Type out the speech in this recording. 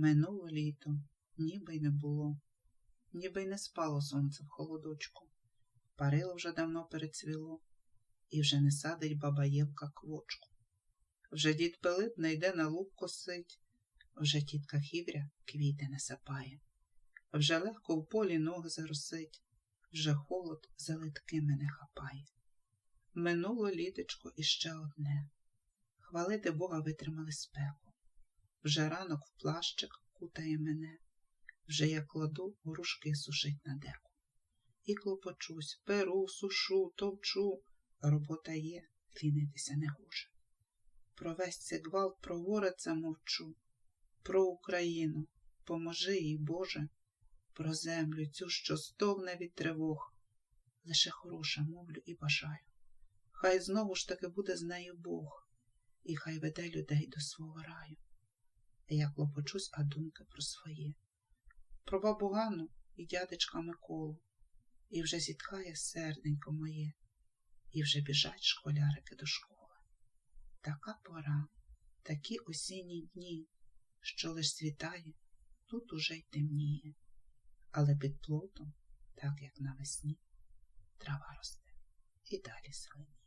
Минуло літо, ніби й не було, ніби й не спало сонце в холодочку. Парило вже давно перецвіло, і вже не садить баба Євка квочку. Вже дід Пилип не йде на лук косить, вже тітка Хівря квіти не сапає, вже легко в полі ноги заросить, вже холод за литки мене хапає. Минуло літочко іще одне. Хвалити Бога витримали спеку. Вже ранок в плащик кутає мене, вже я кладу грушки сушить на деку. І клопочусь, перу, сушу, товчу. Робота є, лінитися не гоже. Про весь цей гвалт про мовчу, про Україну, поможи їй, Боже, про землю цю, що стогне від тривог. Лише хороше мовлю і бажаю. Хай знову ж таки буде з нею Бог, і хай веде людей до свого раю. Я клопочусь, а думки про своє, про бабу Ганну і дядечка Миколу, і вже зітхає серденько моє, і вже біжать школярики до школи. Така пора, такі осінні дні, що лиш світає, тут уже й темніє, але під плотом, так як навесні, трава росте і далі зеленіє.